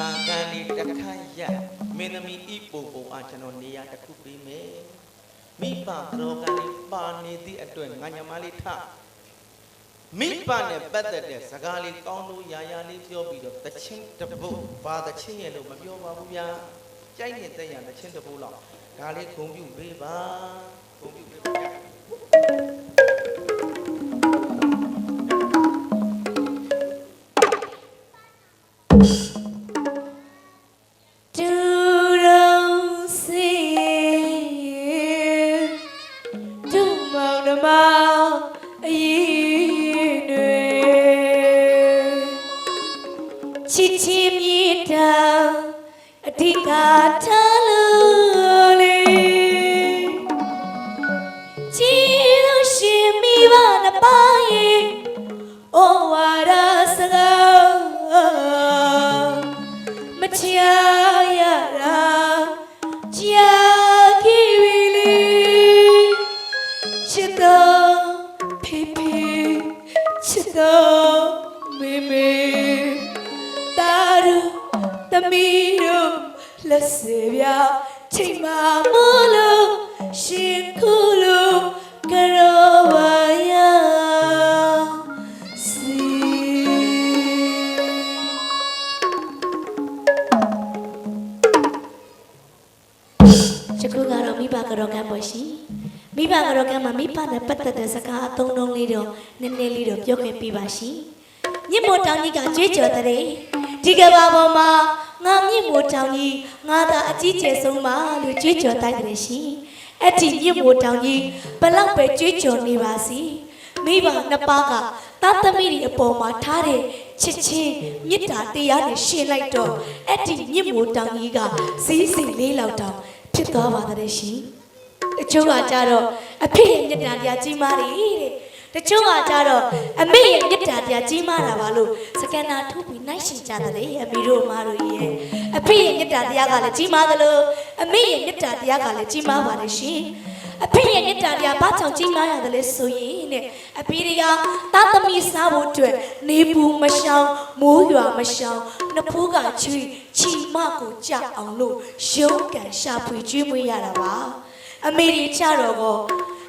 နာကန်ဒီတစ်ခတ်ရက်မင်းသမီးဤပုံပုံအားကျွန်တော်နေရာတစ်ခုပေးမယ်မိဘတော်ကန်ဒီပါနေသည့်အတွက်ငါညမလေးထမိဘနဲ့ပတ်သက်တဲ့စကားလေးကောင်းလို့ရာရာလေးပြောပြီးတော့တချင်းတစ်ပုတ်ဘာတချင်းရဲ့လို့မပြောပါဘူးဗျာကြိုက်နေတဲ့ရတချင်းတစ်ပုတ်လောက်ဒါလေးဂုံပြုပေးပါဂုံပြုပေးပါ မြတ်တာအဓိကထားလို့လေကြည်လို့ရှင်မိဘနှစ်ပါးရဲ့ဩဝါဒစကားမချရတာကြာခဲ့ပြီလေချစ်တော်ဖေဖေချစ်တော်မေမေတာရူ သမီးတို့လက်စေပြချိန်မမို့လို့ရှင်ခုလို့ကြောပါရစီယခုကတော့မိဘကတော့ကံပေါ်ရှိမိဘကတော့ကံမှာမိဘနဲ့ပတ်သက်တဲ့စကားအသုံးလုံးလေးတော့နည်းနည်းလေးတော့ပြောခဲ့ပြပါရှိမြင့်မို့တောင်ကြီးကကြွေးကြော်တဲ့ဒီကဘာပေါ်မှာ ငါမြင့်မို့တောင်ကြီးငါသာအကြီးကျယ်ဆုံးပါလို့ကြွေးကြော်တိုက်တယ်ရှိအဲ့ဒီမြင့်မို့တောင်ကြီးဘလောက်ပဲကြွေးကြော်နေပါစီမိဘနှစ်ပါးကသားသမီးတွေအပေါ်မှာထားတဲ့ချစ်ချင်းမေတ္တာတရားနဲ့ရှင်းလိုက်တော့အဲ့ဒီမြင့်မို့တောင်ကြီးကစည်းစိမ်လေးလောက်တောင်ဖြစ်သွားပါတဲ့ရှင်တချို့ကကြတော့အဖေရဲ့မြတ်တာတရားကြီးမားတယ်တဲ့ တချို့ကကြတော့အမေရဲ့မြတ်တာတရားကြီးမားတာပါလို့စကန်နာထုတ်ပြီးနိုင်ရှင်ကြတယ်အမေတို့အမတို့ရဲ့အဖေရဲ့မြတ်တာတရားကလည်းကြီးမားသလိုအမေရဲ့မြတ်တာတရားကလည်းကြီးမားပါတယ်ရှင်အဖေရဲ့မြတ်တာတရားဘာကြောင့်ကြီးမားရတယ်လဲဆိုရင်တဲ့အဖေတွေကသားသမီးစားဖို့အတွက်နေပူမရှောင်မိုးရွာမရှောင်နှစ်ဖိုးကချွေချီမကိုကြအောင်လို့ရုံးကန်ရှာဖွေကျွေးမွေးရတာပါအမေတွေကြတော့ကော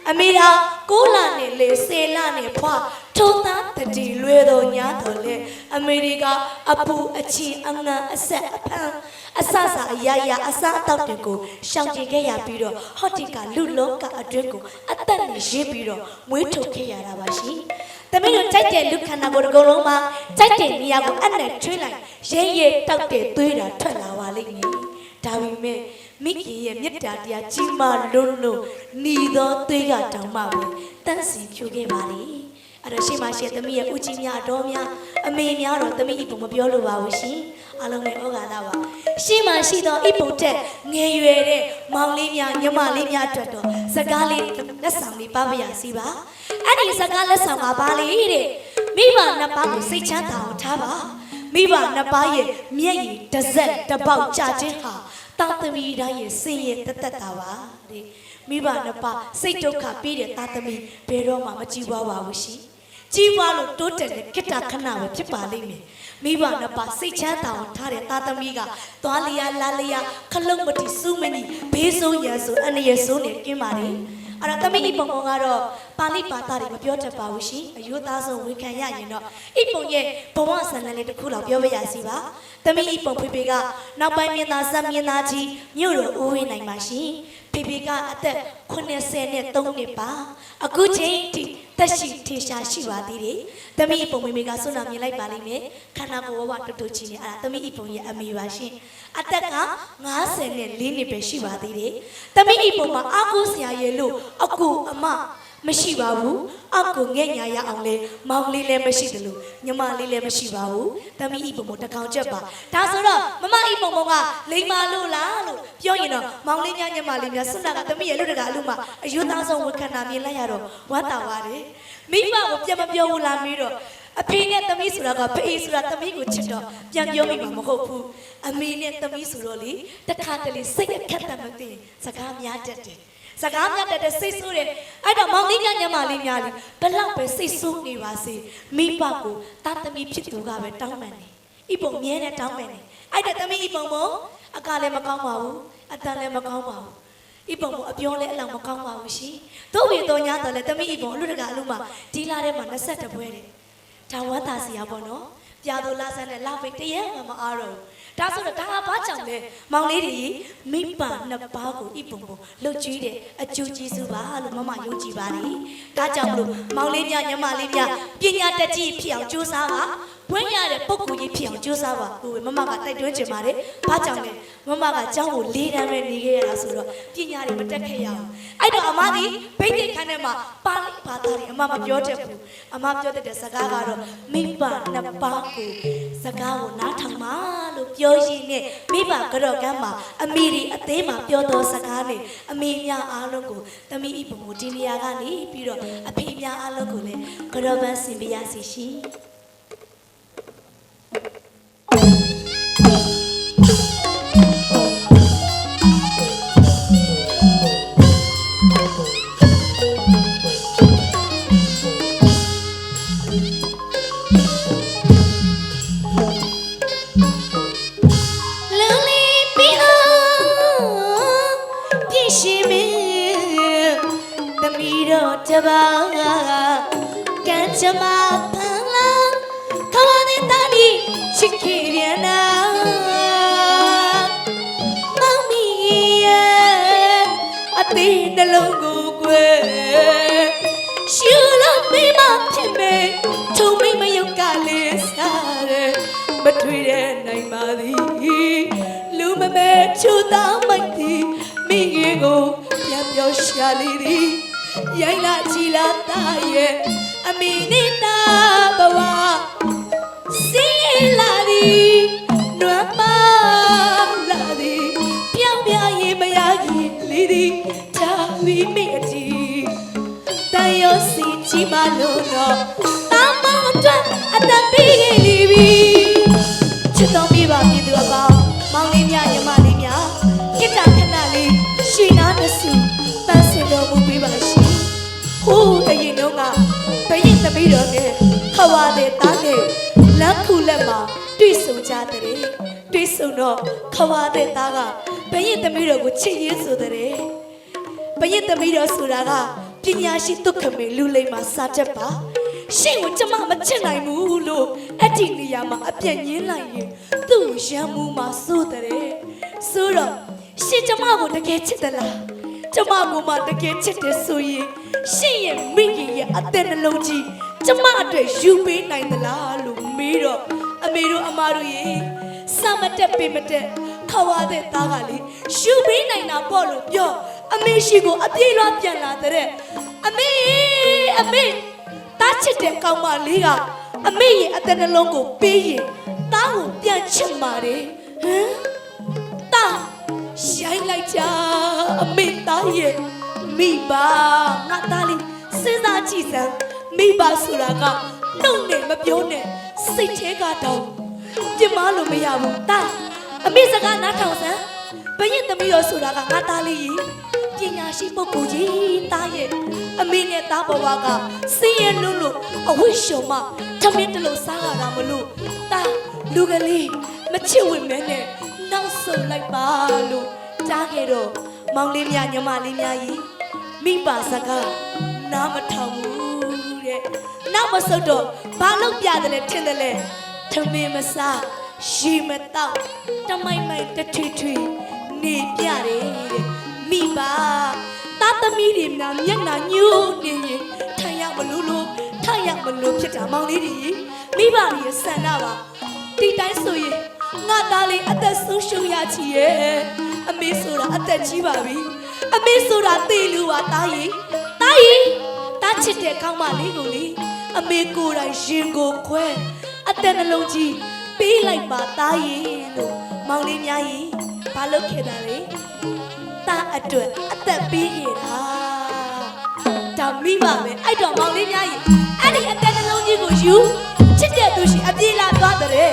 အမေရာ6လနဲ့လေ10လနဲ့ဖွာထုံသားတတိလွယ်တော်ညာတော်လေအမေတွေကအပူအချီအငန်အဆက်အဖန်အဆဆအရာရာအစားအသောက်တွေကိုရှောင်ကျင်ခဲ့ရပြီးတော့ဟော့တီကလူလောကအတွင်းကိုအသက်နဲ့ရေးပြီးတော့မွေးထုတ်ခဲ့ရတာပါရှင်။တမီးတို့ကြိုက်တဲ့လူခန္ဓာကိုယ်တစ်ခုလုံးမှာကြိုက်တဲ့နေရာကိုအနက်ထွေးလိုက်ရဲရဲတောက်တဲ့သွေးတာထွက်လာပါလိမ့်မယ်။ဒါပေမဲ့ မိခင်ရဲ့မေတ္တာတရားကြီးမားလွန်းလို့หนีသောသွေးကတောင်မှပဲတန့်စင်ဖြိုခဲ့ပါလေ။အဲ့တော့ရှေ့မှာရှေ့သမီးရဲ့ဦးကြီးများအတော်များအမေများတော့သမီးဤပုံမပြောလို့ပါဘူးရှင်။အားလုံးနဲ့ဩဃာသပါ။ရှေ့မှာရှိသောဤပုံတက်ငယ်ရွယ်တဲ့မောင်လေးများညီမလေးများအတွက်တော့စကားလေးလက်ဆောင်လေးပါပါရစီပါ။အဲ့ဒီစကားလက်ဆောင်ကပါလေတဲ့။မိဘနှစ်ပါးကိုစိတ်ချမ်းသာအောင်ထားပါ။မိဘနှစ်ပါးရဲ့မျက်ရည်တစ်စက်တစ်ပေါက်ကြခြင်းဟာ တာသမီတိုင်းရဲ့စင်ရဲ့တသက်တာပါတဲ့။မိဘနှစ်ပါးစိတ်ဒုက္ခပြီးတဲ့တာသမီဘယ်တော့မှမကြည့်ပါပါဘူးရှင်။ကြီးပွားလို့တိုးတက်တဲ့ကိတ္တခဏပဲဖြစ်ပါလိမ့်မယ်မိဘနှစ်ပါးစိတ်ချမ်းသာအောင်ထားတဲ့သားသမီးကသွားလျာလာလျာခလုံးမတီစူးမနီဘေးဆိုးရန်ဆိုအန္တရာယ်ဆိုးနေကင်းပါလေ အဲ့တော့သမီးဤပုံပုံကတော့ပါဠိဘာသာတွေမပြောတတ်ပါဘူးရှင်အယုသားဆုံးဝန်ခံရရင်တော့ဤပုံရဲ့ဘဝဆန္ဒလေးတစ်ခုလောက်ပြောပြရစီပါသမီးဤပုံဖေဖေကနောက်ပိုင်းမြင်သာဇက်မြင်သာကြီးမြို့တော်ဦးဝင်းနိုင်ပါရှင်ဖေဖေကအသက်80နဲ့3နှစ်ပါအခုချိန်ထိတက်ရှိထေရှာရှိပါသေးတယ်။သမီးအပုံမေမေကဆွနာမြင်လိုက်ပါလိမ့်မယ်။ခန္ဓာကိုယ်ဘဝတူတူချင်းနေအဲ့ဒါသမီးအပုံရဲ့အမေပါရှင်။ အသက်က90နဲ့4နှစ်ပဲရှိပါသေးတယ်။သမီးအပုံမှာအာကိုဆရာရဲ့လို့အကူအမမရှိပါဘူးအကူငဲ့ညာရအောင်လဲမောင်လေးလည်းမရှိတယ်လို့ညီမလေးလည်းမရှိပါဘူးသမီးဤပုံမတကောင်ချက်ပါဒါဆိုတော့မမဤပုံပုံကလိမ္မာလို့လားလို့ပြောရင်တော့မောင်လေးများညီမလေးများဆွနာကသမီးရဲ့လူတကာအလူမှာအယုသားဆုံးဝခန္ဓာမြင်လိုက်ရတော့ဝမ်းသာပါတယ်မိဘကိုပြန်မပြောဘူးလားမေးတော့ အဖေနဲ့သမီးဆိုတာကဖေးဆိုတာသမီးကိုချစ်တော့ပြန်ပြောမိမှာမဟုတ်ဘူးအမေနဲ့သမီးဆိုတော့လေတခါတလေစိတ်အခက်တတ်မသိရင်စကားများတတ်တယ်စကားများတတ်တဲ့စိတ်ဆိုးတယ်အဲ့တော့မောင်လေးညညမလေးများလေဘလောက်ပဲစိတ်ဆိုးနေပါစေမိဘကိုတာသမီဖြစ်သူကပဲတောင်းပန်တယ်ဤပုံမြဲတဲ့တောင်းပန်နေအဲ့ဒါသမီးဤပုံမို့အကလည်းမကောင်းပါဘူးအတန်လည်းမကောင်းပါဘူးဤပုံမို့အပြောလည်းအလောင်းမကောင်းပါဘူးရှင်တို့ပြီးတော့ညာတော့လေသမီးဤပုံအလူတကအလူမှာဒီလာထဲမှာ20ပွဲတယ် ဒါဝတ်သားစီရပါတော့ပြာသူလာဆန်းနဲ့လာဖိတ်တရက်မှမအားတော့ဘူးဒါဆိုတော့ဒါကဘာကြောင့်လဲမောင်လေးတွေမိဘနှစ်ပါးကိုဤပုံပုံလှုပ်ကြည့်တဲ့အကျိုးကျေးဇူးပါလို့မမယုံကြည်ပါလေဒါကြောင့်မလို့မောင်လေးများညီမလေးများပညာတတ်ကြီးဖြစ်အောင်ကြိုးစားပါဝင်းရတဲ့ပုံကိုကြီး ဖြစ်အောင်ကြိုးစားပါလို့မမကတိုက်တွန်းချင်ပါတယ်ဘာကြောင့်လဲမမကကျောင်းကို၄တန်းပဲနေခဲ့ရတာဆိုတော့ပညာတွေမတက်ခဲ့ရအောင်အဲ့တော့အမဒီဘိတ်တိတ်ခန်းထဲမှာပါဠိဘာသာတွေအမမပြောတတ်ဘူးအမပြောတတ်တဲ့စကားကတော့မိဘနှစ်ပါးကိုစကားကိုနားထောင်ပါလို့ပြောရင်းနဲ့မိဘကြော့ကမ်းမှာအမိဒီအသေးမှာပြောသောစကားနဲ့အမေများအားလုံးကိုတမိဤပုံကိုဒီနေရာကနေပြီးတော့အဖေများအားလုံးကိုလည်းကြော့ပန်းဆင်ပေးရစီရှင် ကံချမပန်းလာခဝတဲ့တာလီချစ်ခင်ပြန်နာမမီရဲ့အသေးနှလုံးကိုကွယ်ရှူလို့မိမဖြစ်မေထုံမိမယုတ်ကလေးစားတယ်မထွေတဲ့နိုင်ပါသည်လူမမဲချူတောင်းမိုက်သည်မိငယ်ကိုပြန်ပြောရှာလေသည်ရိုင်းလာချီလာသားရဲ့ အမီနေတာဘဝစီလာဒီနွမ်းပါလာဒီပြောင်းပြရင်မရကြီးလေးဒီသာဝီမိအတီတန်ရောစီချီမလို့တော့တာမောင်အတွက်အတပေးခဲ့လိပြီ ခဝါတဲ့တားနဲ့လမ်းခုလက်မှာတွေ့ဆုံကြတဲ့တွေ့ဆုံတော့ခဝါတဲ့တားကဘယင်သမီးတော်ကိုချစ်ရင်းဆိုတဲ့ဘယင်သမီးတော်ဆိုတာကပညာရှိဒုက္ခမေလူလိမ္မာစာတတ်ပါရှင့်ကိုကျမမချစ်နိုင်ဘူးလို့အဲ့ဒီနေရာမှာအပြည့်ညင်းလိုက်ရင်သူ့ရံမှုမှာစိုးတဲ့ဆိုတော့ရှင့်ကျမကိုတကယ်ချစ်သလားကျမကမှတကယ်ချစ်တယ်ဆိုရင်ရှင်ရဲ့မိခင်ရဲ့အသက်နှလုံးကြီး ကျမအတွက်ယူပေးနိုင်သလားလို့မေးတော့အမေတို့အမတို့ရေစမတက်ပေမတက်ခဝါတဲ့သားကလေယူပေးနိုင်တာပေါ့လို့ပြောအမေရှိကိုအပြေးလွှားပြန်လာတဲ့အမေအမေတားချစ်တဲ့ကောင်မလေးကအမေရဲ့အသက်နှလုံးကိုပေးရင်တားကိုပြန်ချစ်มาတယ်ဟမ်တာရိုင်းလိုက်ကြအမေသားရဲ့မိဘငါသားလေးစဉ်းစားကြည့်စမ်း မိဘဆိုတာကနှုတ်နဲ့မပြောနဲ့စိတ်ထဲကတော့ပြမလို့မရဘူးတာအမေစကားနားထောင်စမ်းဘရင်သမီးတော်ဆိုတာကငါသားလေးကြီးပညာရှိပုဂ္ဂိုလ်ကြီးတာရဲ့အမေနဲ့သားဘဝကစင်းရဲလွန်းလို့အဝိရှုံမထမင်းတလို့စားရတာမလို့တာလူကလေးမချစ်ဝင်မဲနဲ့နောက်ဆုံးလိုက်ပါလို့ကြားခဲ့တော့မောင်လေးများညီမလေးများကြီးမိပါစကားနားမထောင်ဘူး တဲ့နောက်မဆုတ်တော့ဘာလို့ပြတယ်လဲထင်တယ်လဲထမင်းမစားရေမတော့တမိုင်မိုင်တထွေထွေနေပြတယ်တဲ့မိပါသားသမီးတွေများမျက်နှာညှိုးနေရင်ထိုင်ရမလို့လို့ထိုင်ရမလို့ဖြစ်တာမောင်လေးတွေမိဘတွေရဲ့ဆန္ဒပါဒီတိုင်းဆိုရင်ငါသားလေးအသက်ဆုံးရှုံးရချီရဲ့အမေဆိုတာအသက်ကြီးပါပြီအမေဆိုတာသေလူပါတားရင်တားရင်တား ချစ်တဲ့ကောင်းမလေးကိုလေအမေကိုယ်တိုင်ရင်ကိုခွဲအသက်နှလုံးကြီးပေးလိုက်ပါတားရင်လို့မောင်လေးများရင်ဘာလုပ်ခဲ့တာလဲတားအတွက်အသက်ပေးခဲ့တာဒါမိပါပဲအဲ့တော့မောင်လေးများရင်အဲ့ဒီအသက်နှလုံးကြီးကိုယူချစ်တဲ့သူရှိအပြေးလာသွားတဲ့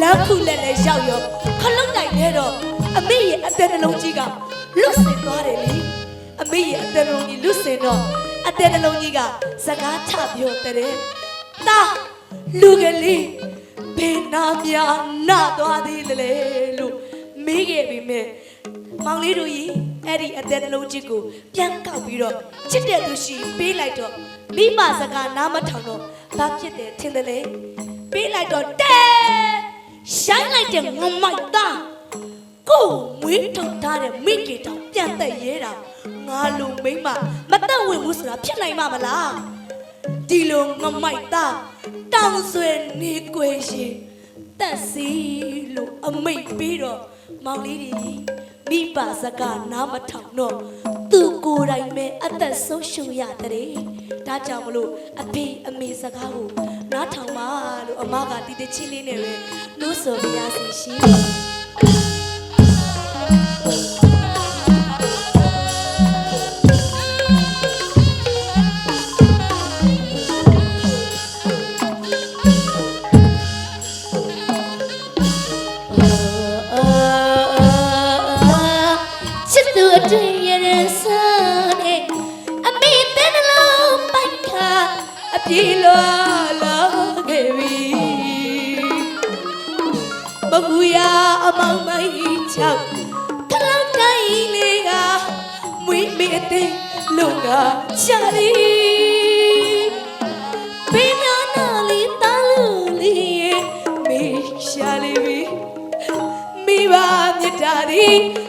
လမ်းခုလက်လက်ရောက်ရောခလုံးနိုင်တဲ့တော့အမေရဲ့အသက်နှလုံးကြီးကလွတ်စင်သွားတယ်လေအမေရဲ့အသက်နှလုံးကြီးလွတ်စင်တော့ အသက်နှလုံးကြီးကစကားချပြောတဲ့တာလူကလေးဘယ်နာမြနာသွားသေးသလဲလို့မေးခဲ့ပြီးမြဲမောင်လေးတို့ကြီးအဲ့ဒီအသက်နှလုံးကြီးကိုပြန်ကောက်ပြီးတော့ချစ်တဲ့သူရှိပေးလိုက်တော့မိမစကားနားမထောင်တော့ဘာဖြစ်တယ်ထင်တယ်လေပေးလိုက်တော့တဲရှိုင်းလိုက်တဲ့ငမိုက်သားကိုမွေးထုတ်ထားတဲ့မိကေတောင်ပြန်သက်ရဲတာ ငါလိုမိမမတက်ဝင်ဘူးဆိုတာဖြစ်နိုင်မှာမလားဒီလိုငမိုက်သားတောင်ဆွေနေကွယ်ရှင်တက်စီလို့အမိတ်ပြီးတော့မောင်လေးတွေမိဘစကားနားမထောင်တော့သူကိုယ်တိုင်ပဲအသက်ဆုံးရှုံးရတဲ့ဒါကြောင့်မလို့အဖေအမေစကားကိုနားထောင်ပါလို့အမကတီတချင်းလေးနဲ့ပဲလို့ဆိုပြရစီရှင် ကချာလီပင်နာနာလေးတာလူလေးရဲ့မေရှာလေးပြီမိဘမြတ်တာဒီအမိတလုံးကစကား